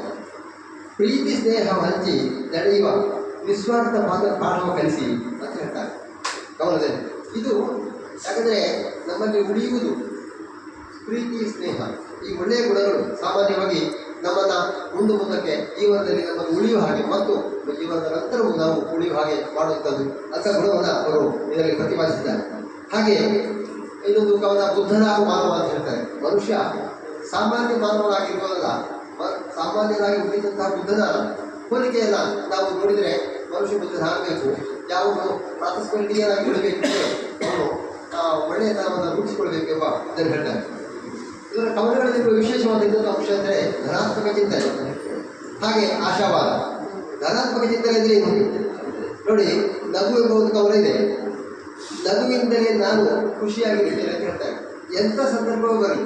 ಪ್ರೀತಿ, ಸ್ನೇಹ, ಹಂಚಿ, ನಡೆಯುವ, ನಿಸ್ವಾರ್ಥ ಮಾತ್ರ ಪ್ರಾರಂಭ ಕಲಿಸಿ ಅಂತ ಹೇಳ್ತಾರೆ. ಗಮನದಲ್ಲಿ. ಇದು ಯಾಕಂದರೆ ನಮ್ಮಲ್ಲಿ ಉಳಿಯುವುದು ಪ್ರೀತಿ, ಸ್ನೇಹ. ಈ ಒಳ್ಳೆಯ ಗುಣಗಳು ಸಾಮಾನ್ಯವಾಗಿ ನಮ್ಮನ್ನು ಮುಂದೆ ಮುಂದಕ್ಕೆ ಜೀವನದಲ್ಲಿ ನಮ್ಮನ್ನು ಉಳಿಯುವ ಹಾಗೆ ಮತ್ತು ಜೀವನದ ನಂತರವೂ ನಾವು ಉಳಿಯುವ ಹಾಗೆ ಮಾಡುವಂಥದ್ದು ಅಂತ ಗುಣವನ್ನು ಅವರು ಇದರಲ್ಲಿ ಪ್ರತಿಪಾದಿಸಿದ್ದಾರೆ. ಹಾಗೆ ಇನ್ನೊಂದು ಕವನ ಬುದ್ಧನ ಮಾನವ ಅಂತ ಹೇಳ್ತಾರೆ. ಮನುಷ್ಯ ಸಾಮಾನ್ಯ ಮಾನವನಾಗಿರ್ಬೋದಲ್ಲ ಸಾಮಾನ್ಯರಾಗಿ ಉಳಿದಂತಹ ಬುದ್ಧನ ಹೋಲಿಕೆಯನ್ನು ನಾವು ನೋಡಿದರೆ ಮನುಷ್ಯ ಬುದ್ಧನಾಗಬೇಕು ಯಾವುದು ಪ್ರಾತಸ್ಪರ್ಧಿಯರಾಗಿ ಉಳಿಬೇಕು ಅವನು ಆ, ಒಳ್ಳೆಯತನವನ್ನು ರೂಪಿಸಿಕೊಳ್ಬೇಕೆಂಬ ಇದನ್ನು ಹೇಳ್ತಾರೆ. ಇದರ ಕವನಗಳಲ್ಲಿರುವ ವಿಶೇಷವಾದ ಇನ್ನೊಂದು ಅಂಶ ಅಂದರೆ ಧನಾತ್ಮಕ ಚಿಂತನೆ. ಹಾಗೆ ಆಶಾವಾದ. ಧನಾತ್ಮಕ ಚಿಂತನೆ ಅಂದರೆ ನೋಡಿ ನಗು ಎಂಬ ಒಂದು ಕವನ ಇದೆ. ನಗುವಿಂದಲೇ ನಾನು ಖುಷಿಯಾಗಿರುತ್ತೇನೆ ಅಂತ ಹೇಳ್ತಾರೆ. ಎಂಥ ಸಂದರ್ಭವೂ ಬರಲಿ.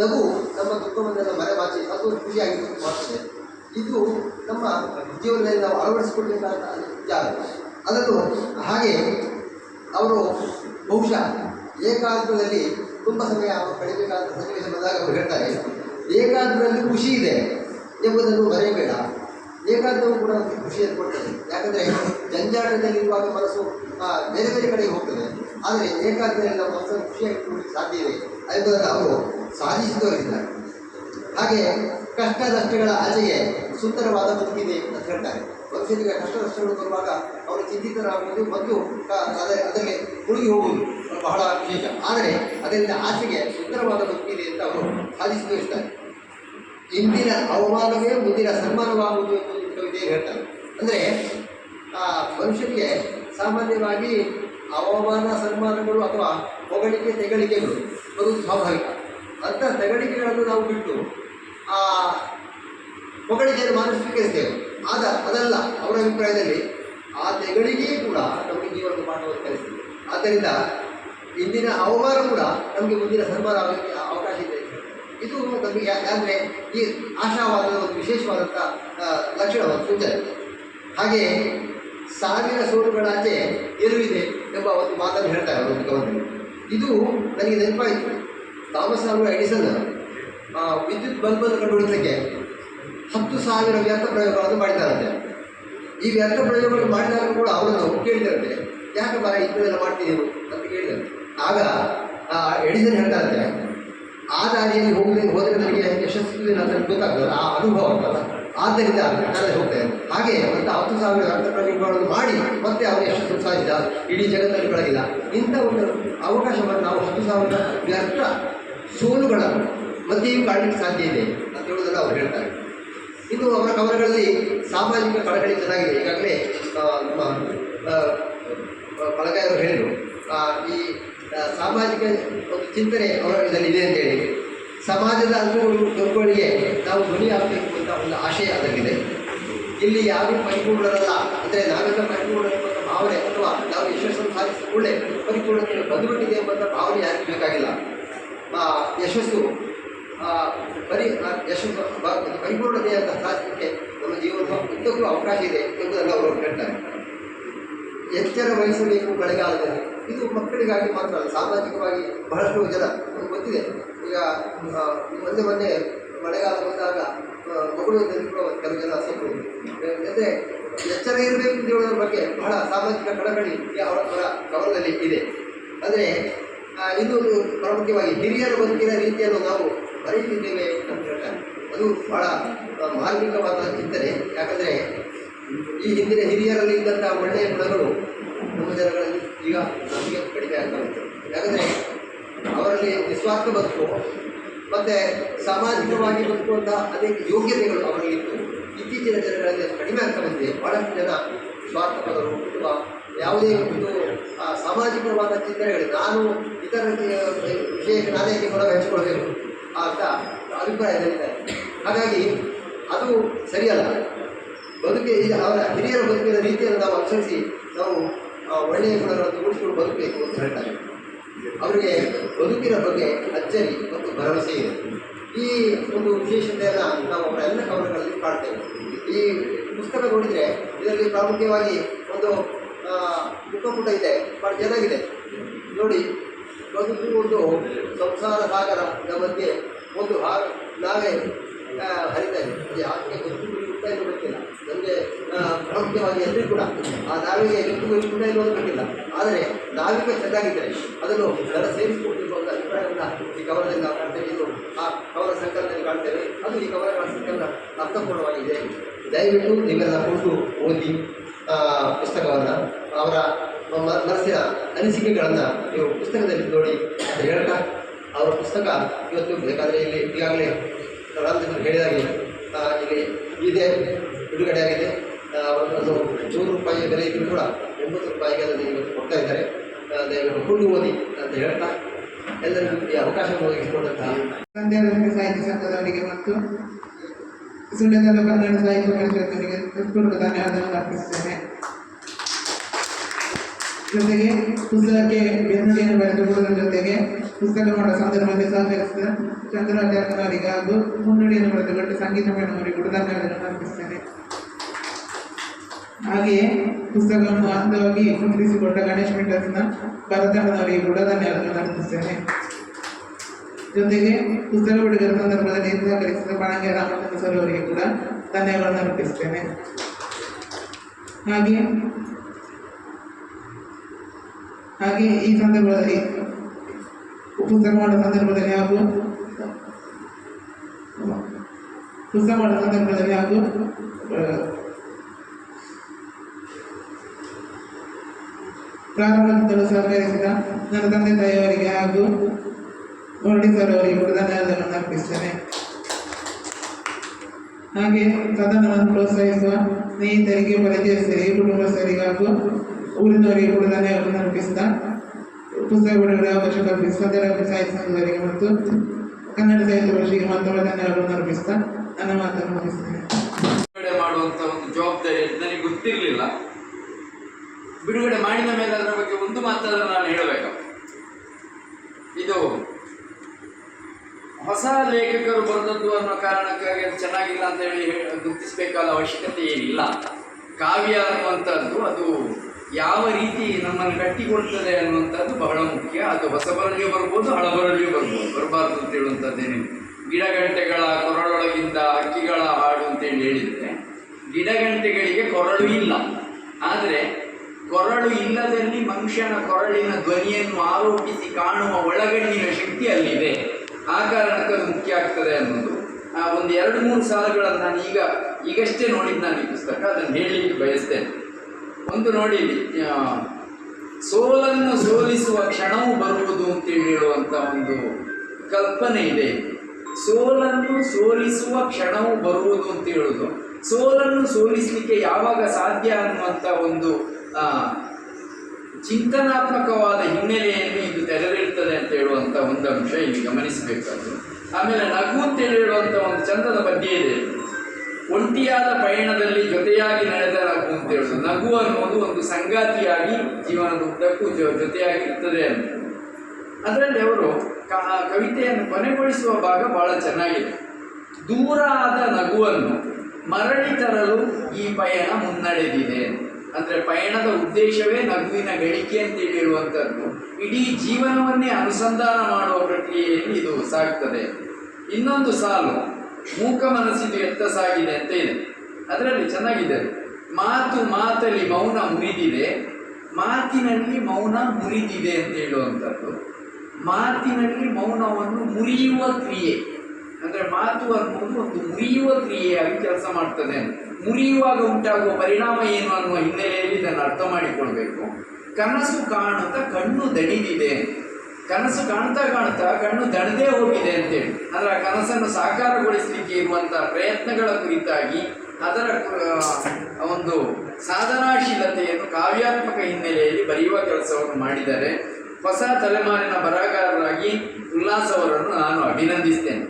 ನಗು ನಮ್ಮ ದುಃಖವನ್ನೆಲ್ಲ ಮರೆಮಾಚಿ ಅದು ಖುಷಿಯಾಗಿ ಮಾಡ್ತದೆ ಇದು ನಮ್ಮ ಜೀವನದಲ್ಲಿ ನಾವು ಅಳವಡಿಸಿಕೊಳ್ಳಬೇಕಾದ ಜಾಗ. ಅದನ್ನು ಹಾಗೆ ಅವರು ಬಹುಶಃ ಏಕಾಂತದಲ್ಲಿ ತುಂಬ ಸಮಯ ಅವರು ಕಳಿಬೇಕಾದ ಸನ್ನಿವೇಶ ಬಂದಾಗ ಅವರು ಹೇಳ್ತಾರೆ. ಏಕಾಂತದಲ್ಲಿ ಖುಷಿ ಇದೆ ಎಂಬುದನ್ನು ಮರೆಯಬೇಡ. ಏಕಾಂತವು ಕೂಡ ನಮಗೆ ಖುಷಿಯನ್ನು ಕೊಡ್ತದೆ. ಯಾಕಂದರೆ ಜಂಜಾಟದಲ್ಲಿರುವಾಗ ಮನಸ್ಸು ಬೇರೆ ಬೇರೆ ಕಡೆಗೆ ಹೋಗ್ತದೆ. ಆದರೆ ಏಕಾಂತದಲ್ಲಿ ನಮ್ಮ ಮನಸ್ಸನ್ನು ಖುಷಿಯಾಗಿ ಸಾಧ್ಯ ಇದೆ ಎಂಬುದನ್ನು ಅವರು ಸಾಧಿಸಿ ತೋರಿಸಿದ್ದಾರೆ ಹಾಗೆ ಕಷ್ಟ ನಷ್ಟಗಳ ಆಚೆಗೆ ಸುಂದರವಾದ ಬದುಕಿದೆ ಅಂತ ಹೇಳ್ತಾರೆ. ಮನುಷ್ಯನಿಗೆ ಕಷ್ಟ ನಷ್ಟಗಳು ಬರುವಾಗ ಅವರು ಚಿಂತಿತರಾಗುವುದು ಮತ್ತು ಅದರ ಅದ, ಅದರಲ್ಲಿ ಮುಳುಗಿ ಹೋಗುವುದು ಬಹಳ ವಿಶೇಷ. ಆದರೆ ಅದರಿಂದ ಆಚೆಗೆ ಸುಂದರವಾದ ಬದುಕಿದೆ ಅಂತ ಅವರು ಸಾಧಿಸಿದ್ದಾರೆ ಇಂದಿನ ಅವಮಾನವೇ ಮುಂದಿನ ಸನ್ಮಾನವಾಗುವುದು ಎಂಬುದು ಹೇಳ್ತಾರೆ. ಅಂದರೆ ಮನುಷ್ಯನಿಗೆ ಸಾಮಾನ್ಯವಾಗಿ ಅವಮಾನ ಸನ್ಮಾನಗಳು ಅಥವಾ ಹೊಗಳಿಕೆ ತೆಗಳಿಕೆಗಳು ಬರುವುದು ಸ್ವಾಭಾವಿಕ. ಅಂಥ ತೆಗಳಿಕೆಗಳನ್ನು ನಾವು ಬಿಟ್ಟು, ಆ ಹೊಗಳಿಕೆಯನ್ನು ಮಾನವ ಸ್ವೀಕರಿಸ್ತೇವೆ ಆದ, ಅದಲ್ಲ, ಅವರ ಅಭಿಪ್ರಾಯದಲ್ಲಿ ಆ ತೆಗಳಿಗೆ ಕೂಡ ನಮಗೆ ಜೀವನದ ಪಾಠವನ್ನು ಕಲಿಸಿದೆ. ಆದ್ದರಿಂದ ಇಂದಿನ ಅವಮಾನ ಕೂಡ ನಮಗೆ ಮುಂದಿನ ಸನ್ಮಾನ ಆಗಲಿಕ್ಕೆ ಅವಕಾಶ ಇದೆ. ಇದು ನಮಗೆ ಅಂದರೆ ಈ ಆಶಾವಾದದ ಒಂದು ವಿಶೇಷವಾದಂಥ ಲಕ್ಷಣವಾದ ಲಕ್ಷಣ ಒಂದು ಸೂಚನೆ ಹಾಗೆ ಸಾವಿರ ಸೋಲುಗಳಾಚೆ ಗೆಲುವಿದೆ ಎಂಬ ಒಂದು ಮಾತನ್ನು ಹೇಳ್ತಾರೆ ಅವರು ಇದು ನನಗೆ ನೆನಪಾಯಿತು. ಥಾಮಸ್ ಆಲ್ವಾ ಎಡಿಸನ್ ವಿದ್ಯುತ್ ಬಲ್ಬನ್ನು ಕಂಡುಹಿಡಿದಕ್ಕೆ ಹತ್ತು ಸಾವಿರ ವ್ಯರ್ಥ ಪ್ರಯೋಗಗಳನ್ನು ಮಾಡಿದ್ದಾರಂತೆ ಈ ವ್ಯರ್ಥ ಪ್ರಯೋಗಗಳನ್ನು ಮಾಡಿದಾಗ ಕೂಡ ಅವರನ್ನು ಕೇಳಿದಂತೆ ಯಾಕೆ ಬರ ಇಂಥವೆಲ್ಲ ಮಾಡ್ತೀನಿ ನೀವು? ಅಂತ ಕೇಳಿದಂತೆ ಆಗ ಎಡಿಸನ್ ಹೇಳ್ತಾರಂತೆ ಆ ದಾರಿಯಲ್ಲಿ ಹೋಗಲಿ ಹೋದರೆ ನನಗೆ ಇಲ್ಲ ಅಂತ ಗೊತ್ತಾಗ್ತದೆ, ಆ ಅನುಭವ ಅಂತಲ್ಲ ಆದ್ದರಿಂದ ನಾನು ಹೋಗ್ತೇನೆ. ಹಾಗೆ ಮತ್ತು ಹತ್ತು ಸಾವಿರ ವ್ಯರ್ಥ ಪ್ರಯೋಗಗಳನ್ನು ಮಾಡಿ, ಮತ್ತೆ ಅವರು ಯಶಸ್ಸು ಸಾಧಿಸಿದ ಇಡೀ ಜಗತ್ತಲ್ಲಿ ಬೆಳಗಿಲ್ಲ. ಇಂಥ ಒಂದು ಅವಕಾಶವನ್ನು ನಾವು ಹತ್ತು ಸಾವಿರ ವ್ಯರ್ಥ ಸೋಲುಗಳ ಮಧ್ಯೆಯೂ ಕಾಣಲಿಕ್ಕೆ ಸಾಧ್ಯ ಇದೆ ಅಂತ ಹೇಳುವುದನ್ನು ಅವರು ಹೇಳ್ತಾರೆ. ಇನ್ನು ಅವರ ಕವನಗಳಲ್ಲಿ ಸಾಮಾಜಿಕ ಕಳಕಳಿ ಚೆನ್ನಾಗಿದೆ. ಈಗಾಗಲೇ ನಮ್ಮ ಪಳಗಾಯವರು ಹೇಳಿದರು ಈ ಸಾಮಾಜಿಕ ಒಂದು ಚಿಂತನೆ ಅವರ ಇದರಲ್ಲಿ ಇದೆ ಅಂತೇಳಿ ಸಮಾಜದ ಅಂಗಗಳು ವರ್ಗಗಳಿಗೆ ನಾವು ಧ್ವನಿಯಾಗಬೇಕು ಅಂತ ಒಂದು ಆಶಯ ಅದರಲ್ಲಿದೆ ಇಲ್ಲಿ ಯಾರೂ ಪರಿಪೂರ್ಣರಲ್ಲ ಅಂದರೆ ನಾವೆಲ್ಲ ಪರಿಪೂರ್ಣ ಭಾವನೆ ಅಥವಾ ನಾವು ಯಶಸ್ಸನ್ನು ಸಾಧಿಸಿದ ಕೂಡಲೇ ಪರಿಪೂರ್ಣತೆಯನ್ನು ಬಂದುಬಿಟ್ಟಿದೆ ಎಂಬಂಥ ಭಾವನೆ ಯಾರಿಗೂ ಬೇಕಾಗಿಲ್ಲ. ಯಶಸ್ಸು ಪರಿ ಯಶಸ್ಸು ಪರಿಪೂರ್ಣತೆಯನ್ನು ಸಾಧಿಸಲಿಕ್ಕೆ ನಮ್ಮ ಜೀವನ ಉದ್ದಕ್ಕೂ ಅವಕಾಶ ಇದೆ ಎಂಬುದನ್ನು ಅವರು ಹೇಳ್ತಾರೆ. ಎಚ್ಚರ ವಹಿಸಬೇಕು ಮಳೆಗಾಲದಲ್ಲಿ. ಇದು ಮಕ್ಕಳಿಗಾಗಿ ಮಾತ್ರ ಅಲ್ಲ, ಸಾಮಾಜಿಕವಾಗಿ ಬಹಳಷ್ಟು ಜನ ನಮ್ಗೆ ಗೊತ್ತಿದೆ. ಈಗ ಮೊನ್ನೆ ಮೊನ್ನೆ ಮಳೆಗಾಲ ಬಂದಾಗ ಮಗಳು ಕೂಡ ಕೆಲವು ಜನ ಸಿಕ್ಕು ಅಂದರೆ ಎಚ್ಚರ ಇರಬೇಕು ಅಂತ ಹೇಳೋದ್ರ ಬಗ್ಗೆ ಬಹಳ ಸಾಮಾಜಿಕ ಕಳಕಳಿ ಅವರ ಕವಲಲ್ಲಿ ಇದೆ. ಅಂದರೆ ಇನ್ನೊಂದು ಪ್ರಾಮುಖ್ಯವಾಗಿ ಹಿರಿಯರ ಬದುಕಿನ ರೀತಿಯನ್ನು ನಾವು ಬರೆಯುತ್ತಿದ್ದೇವೆ ಅಂತ ಹೇಳ್ತಾರೆ. ಅದು ಬಹಳ ಮಾರ್ಮಿಕವಾದ ಚಿಂತನೆ. ಯಾಕಂದರೆ, ಈ ಹಿಂದಿನ ಹಿರಿಯರಲ್ಲಿ ಇದ್ದಂಥ ಒಳ್ಳೆಯ ಗುಣಗಳು ನಮ್ಮ ಜನಗಳಲ್ಲಿ ಈಗ ನಮಗೆ ಕಡಿಮೆ ಆಗ್ತಾ ಉಂಟು. ಯಾಕಂದರೆ, ಅವರಲ್ಲಿ ನಿಸ್ವಾರ್ಥ ಬದುಕು, ಮತ್ತು ಸಾಮಾಜಿಕವಾಗಿ ಬದುಕುವಂಥ ಅನೇಕ ಯೋಗ್ಯತೆಗಳು ಅವರಲ್ಲಿತ್ತು. ಇತ್ತೀಚಿನ ಜನಗಳಲ್ಲಿ ಕಡಿಮೆ ಆಗ್ತಾ ಬಂದಿದೆ. ಬಹಳಷ್ಟು ಜನ ಸ್ವಾರ್ಥಪರರು ಅಥವಾ ಯಾವುದೇ ಒಂದು ಸಾಮಾಜಿಕವಾದ ಚಿಂತನೆಗಳು, ನಾನು ಇತರ ವಿಷಯಕ್ಕೆ ನಾನೇ ಕೂಡ ಹೆಚ್ಚಿಕೊಳ್ಬೇಕು ಅಂತ ಅಭಿಪ್ರಾಯದಲ್ಲಿದ್ದಾರೆ. ಹಾಗಾಗಿ ಅದು ಸರಿಯಲ್ಲ. ಬದುಕಿ ಅವರ ಹಿರಿಯರ ಬದುಕಿನ ರೀತಿಯನ್ನು ನಾವು ಅನುಸರಿಸಿ ನಾವು ಒಳ್ಳೆಯ ಗುಣಗಳನ್ನು ರೂಢಿಸಿಕೊಂಡು ಬದುಕಬೇಕು ಅಂತ ಹೇಳ್ತಾರೆ. ಅವರಿಗೆ ಬದುಕಿನ ಬಗ್ಗೆ ಅಚ್ಚರಿ ಮತ್ತು ಭರವಸೆ ಇದೆ. ಈ ಒಂದು ವಿಶೇಷತೆಯನ್ನು ನಾವು ಎಲ್ಲ ಕವನಗಳಲ್ಲಿ ಕಾಣ್ತೇವೆ. ಈ ಪುಸ್ತಕ ನೋಡಿದರೆ ಇದರಲ್ಲಿ ಪ್ರಾಮುಖ್ಯವಾಗಿ ಒಂದು ಮುಖಪುಟ ಇದೆ ಭಾಳ ಚೆನ್ನಾಗಿದೆ. ನೋಡಿ ಬದುಕು ಒಂದು ಸಂಸಾರ ಸಾಗರ ಬಗ್ಗೆ ಒಂದು ಹಾ ನಾವೇ ಹರಿತಾ ಇದೆ ಅದು ಯಾಕೆ ಬದುಕು ಇಲ್ಲೋ ಗೊತ್ತಿಲ್ಲ. ನಮಗೆ ಪ್ರಾಮುಖ್ಯವಾಗಿ ಎಲ್ಲರೂ ಕೂಡ ಆ ನಾವಿಗೆ ಬದುಕು ಕೂಡ ಇಲ್ಲೋ ಗೊತ್ತಿಲ್ಲ. ಆದರೆ ನಾವಿಗೆ ಚೆನ್ನಾಗಿದ್ದರೆ ಅದನ್ನು ಜನ ಸೇರಿಸಿಕೊಟ್ಟಿರುವಂಥ ಒಂದು ಅಭಿಪ್ರಾಯವನ್ನು ಈ ಕವನದಲ್ಲಿ ನಾವು ಕಾಣ್ತೇವೆ. ಇದು ಆ ಕವನ ಸಂಕಲನದಲ್ಲಿ ಕಾಣ್ತೇವೆ. ಅದು ಈ ಕವನಗಳ ಸಂಕಲನ ಅರ್ಥಪೂರ್ಣವಾಗಿದೆ. ದಯವಿಟ್ಟು ನೀವೆಲ್ಲ ಕೊಟ್ಟು ಓದಿ ಪುಸ್ತಕವನ್ನು ಅವರ ಮನಸ್ಸಿನ ಅನಿಸಿಕೆಗಳನ್ನು ನೀವು ಪುಸ್ತಕದಲ್ಲಿ ನೋಡಿ ಅಂತ ಹೇಳ್ತಾ ಅವರ ಪುಸ್ತಕ ಇವತ್ತು ಬೇಕಾದರೆ ಇಲ್ಲಿ ಈಗಾಗಲೇ ರಾಮಚಂದ್ರ ಹೇಳಿದಾಗೆ ಇಲ್ಲಿ ಇದೆ ಬಿಡುಗಡೆ ಆಗಿದೆ. ಆ, ಒಂದು ನೂರು ರೂಪಾಯಿಯ ಬೆಲೆ ಇದ್ದರೂ ಕೂಡ ಎಂಬತ್ತು ರೂಪಾಯಿಗೆ ಅದನ್ನು ಇವತ್ತು ಕೊಡ್ತಾ ಇದ್ದಾರೆ. ದಯವಿಟ್ಟು ಕೊಂಡು ಓದಿ ಅಂತ ಹೇಳ್ತಾ ಎಲ್ಲರಿಗೂ ಈ ಅವಕಾಶ ಒದಗಿಸಿಕೊಂಡಂತಹ ಸಂಧ್ಯಾಧರ್ಮ ಸಾಹಿತ್ಯ ಸಂಘದವರಿಗೆ ಮತ್ತು ಸುಳ್ಯದಲ್ಲ ಕನ್ನಡ ಸಾಹಿತ್ಯ ಪರಿಷತ್ತಿಗೆ ಧನ್ಯವಾದಗಳನ್ನು ಅರ್ಪಿಸುತ್ತೇನೆ. ಜೊತೆಗೆ ಪುಸ್ತಕಕ್ಕೆ ಬೆನ್ನುಡಿಯನ್ನು ಬರೆದುಕೊಳ್ಳುವುದರ ಜೊತೆಗೆ ಪುಸ್ತಕ ಮಾಡುವ ಸಂದರ್ಭದಲ್ಲಿ ಸಹಕರಿಸಿದ ಚಂದ್ರಾಚಾರ್ಯನವರಿಗೆ ಹಾಗೂ ಮುನ್ನುಡಿಯನ್ನು ಬರೆದುಕೊಂಡು ಸಂಗೀತ ಮೇಡಮವರಿಗೆ ಕೂಡ ಧನ್ಯವಾದಗಳನ್ನು ಅರ್ಪಿಸುತ್ತೇನೆ. ಹಾಗೆಯೇ ಪುಸ್ತಕವನ್ನು ಅಂದವಾಗಿ ಮುದ್ರಿಸಿಕೊಂಡ ಗಣೇಶ್ ಮಿಟರ್ಸ್ನ ಭರತಣ್ಣನವರಿಗೆ ಕೂಡ ಧನ್ಯವಾದಗಳನ್ನು ಅರ್ಪಿಸುತ್ತೇನೆ. ಜೊತೆಗೆ ಪುಸ್ತಕ ಬಿಡುಗಡೆ ಸಂದರ್ಭದಲ್ಲಿ ಸಹಕರಿಸಿದ ಬಾಣಂಗೆ ರಾಮಚಂದ್ರ ಸರ್ ಅವರಿಗೆ ಕೂಡ ಧನ್ಯವಾದಗಳನ್ನು ಅರ್ಪಿಸುತ್ತೇನೆ. ಹಾಗೆ ಹಾಗೆ ಈ ಸಂದರ್ಭದಲ್ಲಿ ಪುಸ್ತಕ ಮಾಡುವ ಸಂದರ್ಭದಲ್ಲಿ ಹಾಗೂ ಪುಸ್ತಕ ಮಾಡುವ ಸಂದರ್ಭದಲ್ಲಿ ಹಾಗೂ ಪ್ರಾರಂಭದಿಂದಲೂ ಸಹಕರಿಸಿದ ನನ್ನ ತಂದೆ ತಾಯಿಯವರಿಗೆ ಹಾಗೂ ಮುರಳಿ ಸರ್ ಅವರಿಗೆ ಕೂಡ ಧನ್ಯವಾದಗಳನ್ನು ಅರ್ಪಿಸ್ತೇನೆ. ಹಾಗೆ ಸದನವನ್ನು ಪ್ರೋತ್ಸಾಹಿಸುವ ಸ್ನೇಹಿತರಿಗೆ, ಪರಿಚಯಸ್ಥರಿಗೆ, ಕುಟುಂಬಸ್ಥರಿಗೆ ಹಾಗೂ ಊರಿನವರಿಗೆ ಕೂಡ ಧನ್ಯವಾದಗಳನ್ನು ಅರ್ಪಿಸಿದ ರೂಪಿಸಿದ ಪುಸ್ತಕಗಳ ಸದರ ಸಾಹಿತ್ಯ ಸಂಘದವರಿಗೆ ಮತ್ತು ಕನ್ನಡ ಸಾಹಿತ್ಯ ವರ್ಷಕ್ಕೆ ಮತ್ತೊಮ್ಮೆ ಧನ್ಯವಾದಗಳನ್ನು ಅರ್ಪಿಸಿದ ನನ್ನ ಮಾತನ್ನು ಬಿಡುಗಡೆ ಮಾಡುವಂತ ಒಂದು ಜವಾಬ್ದಾರಿ ನನಗೆ ಗೊತ್ತಿರಲಿಲ್ಲ. ಬಿಡುಗಡೆ ಮಾಡಿದ ಮೇಲೆ ಅದರ ಬಗ್ಗೆ ಒಂದು ಮಾತನ್ನು ನಾನು ಹೇಳಬೇಕು. ಇದು ಹೊಸ ಲೇಖಕರು ಬಂದದ್ದು ಅನ್ನೋ ಕಾರಣಕ್ಕಾಗಿ ಅದು ಚೆನ್ನಾಗಿಲ್ಲ ಅಂತ ಹೇಳಿ ಗುರುತಿಸಬೇಕಾದ ಅವಶ್ಯಕತೆ ಏನಿಲ್ಲ. ಕಾವ್ಯ ಅನ್ನುವಂಥದ್ದು ಅದು ಯಾವ ರೀತಿ ನಮ್ಮನ್ನು ಕಟ್ಟಿಕೊಳ್ತದೆ ಅನ್ನುವಂಥದ್ದು ಬಹಳ ಮುಖ್ಯ. ಅದು ಹೊಸಬರಲ್ಲಿಯೂ ಬರ್ಬೋದು, ಹಳಬರಲ್ಲಿಯೂ ಬರ್ಬೋದು. ಬರಬಾರ್ದು ಅಂತ ಹೇಳುವಂಥದ್ದೇನು ಗಿಡಗಂಟೆಗಳ ಕೊರಳೊಳಗಿಂದ ಅಕ್ಕಿಗಳ ಹಾಡು ಅಂತೇಳಿ ಹೇಳಿದರೆ, ಗಿಡಗಂಟೆಗಳಿಗೆ ಕೊರಳು ಇಲ್ಲ. ಆದರೆ ಕೊರಳು ಇಲ್ಲದಲ್ಲಿ ಮನುಷ್ಯನ ಕೊರಳಿನ ಧ್ವನಿಯನ್ನು ಆರೋಪಿಸಿ ಕಾಣುವ ಒಳಗಣ್ಣಿನ ಶಕ್ತಿ ಅಲ್ಲಿದೆ. ಆ ಕಾರಣಕ್ಕೆ ಅದು ಮುಖ್ಯ ಆಗ್ತದೆ ಅನ್ನೋದು. ಒಂದು ಎರಡು ಮೂರು ಸಾಲುಗಳನ್ನು ನಾನು ಈಗ ಈಗಷ್ಟೇ ನೋಡಿದ್ದು ನಾನು ಈ ಪುಸ್ತಕ. ಅದನ್ನು ಹೇಳಲಿಕ್ಕೆ ಬಯಸ್ತೇನೆ. ಒಂದು ನೋಡಿ ಸೋಲನ್ನು ಸೋಲಿಸುವ ಕ್ಷಣವು ಬರುವುದು ಅಂತೇಳಿ ಹೇಳುವಂಥ ಒಂದು ಕಲ್ಪನೆ ಇದೆ. ಸೋಲನ್ನು ಸೋಲಿಸುವ ಕ್ಷಣವು ಬರುವುದು ಅಂತ ಹೇಳುವುದು ಸೋಲನ್ನು ಸೋಲಿಸಲಿಕ್ಕೆ ಯಾವಾಗ ಸಾಧ್ಯ ಅನ್ನುವಂಥ ಒಂದು ಚಿಂತನಾತ್ಮಕವಾದ ಹಿನ್ನೆಲೆಯನ್ನು ಇದು ತೆರೆದಿರ್ತದೆ ಅಂತ ಹೇಳುವಂಥ ಒಂದು ಅಂಶ ಇಲ್ಲಿ ಗಮನಿಸಬೇಕಾದ್ರು ಆಮೇಲೆ ನಗು ಅಂತ ಹೇಳುವಂಥ ಒಂದು ಚಂದದ ಬಗ್ಗೆ ಇದೆ. ಒಂಟಿಯಾದ ಪಯಣದಲ್ಲಿ ಜೊತೆಯಾಗಿ ನಡೆದ ನಗು ಅಂತ ಹೇಳೋದು. ನಗು ಅನ್ನೋದು ಒಂದು ಸಂಗಾತಿಯಾಗಿ ಜೀವನದ ಉದ್ದಕ್ಕೂ ಜೊ ಜೊತೆಯಾಗಿರ್ತದೆ ಅಂತ. ಅದರಲ್ಲಿ ಅವರು ಕವಿತೆಯನ್ನು ಕೊನೆಗೊಳಿಸುವ ಭಾಗ ಬಹಳ ಚೆನ್ನಾಗಿದೆ. ದೂರ ಆದ ನಗುವನ್ನು ಮರಳಿ ತರಲು ಈ ಪಯಣ ಮುನ್ನಡೆದಿದೆ. ಅಂದರೆ ಪಯಣದ ಉದ್ದೇಶವೇ ನಗುವಿನ ಗಳಿಕೆ ಅಂತ ಹೇಳುವಂಥದ್ದು ಇಡೀ ಜೀವನವನ್ನೇ ಅನುಸಂಧಾನ ಮಾಡುವ ಪ್ರಕ್ರಿಯೆಯಲ್ಲಿ ಇದು ಸಾಗ್ತದೆ. ಇನ್ನೊಂದು ಸಾಲು ಮೂಕ ಮನಸ್ಸಿದು ಎತ್ತ ಸಾಗಿದೆ ಅಂತ ಇದೆ ಅದರಲ್ಲಿ ಚೆನ್ನಾಗಿದೆ. ಮಾತು ಮಾತಲ್ಲಿ ಮೌನ ಮುರಿದಿದೆ. ಮಾತಿನಲ್ಲಿ ಮೌನ ಮುರಿದಿದೆ ಅಂತ ಹೇಳುವಂಥದ್ದು. ಮಾತಿನಲ್ಲಿ ಮೌನವನ್ನು ಮುರಿಯುವ ಕ್ರಿಯೆ. ಅಂದರೆ ಮಾತು ಅನ್ನುವುದು ಒಂದು ಮುರಿಯುವ ಕ್ರಿಯೆಯಾಗಿ ಕೆಲಸ ಮಾಡ್ತದೆ. ಮುರಿಯುವಾಗ ಉಂಟಾಗುವ ಪರಿಣಾಮ ಏನು ಅನ್ನುವ ಹಿನ್ನೆಲೆಯಲ್ಲಿ ಇದನ್ನು ಅರ್ಥ ಮಾಡಿಕೊಳ್ಬೇಕು. ಕನಸು ಕಾಣುತ್ತಾ ಕಣ್ಣು ದಣಿದಿದೆ. ಕನಸು ಕಾಣ್ತಾ ಕಾಣ್ತಾ ಕಣ್ಣು ದಣದೇ ಹೋಗಿದೆ ಅಂತೇಳಿ. ಅಂದ್ರೆ ಆ ಕನಸನ್ನು ಸಾಕಾರಗೊಳಿಸಲಿಕ್ಕೆ ಇರುವಂಥ ಪ್ರಯತ್ನಗಳ ಕುರಿತಾಗಿ ಅದರ ಒಂದು ಸಾಧನಾಶೀಲತೆಯನ್ನು ಕಾವ್ಯಾತ್ಮಕ ಹಿನ್ನೆಲೆಯಲ್ಲಿ ಬರೆಯುವ ಕೆಲಸವನ್ನು ಮಾಡಿದ್ದಾರೆ. ಹೊಸ ತಲೆಮಾರಿನ ಬರಹಗಾರರಾಗಿ ಉಲ್ಲಾಸ್ ಅವರನ್ನು ನಾನು ಅಭಿನಂದಿಸ್ತೇನೆ.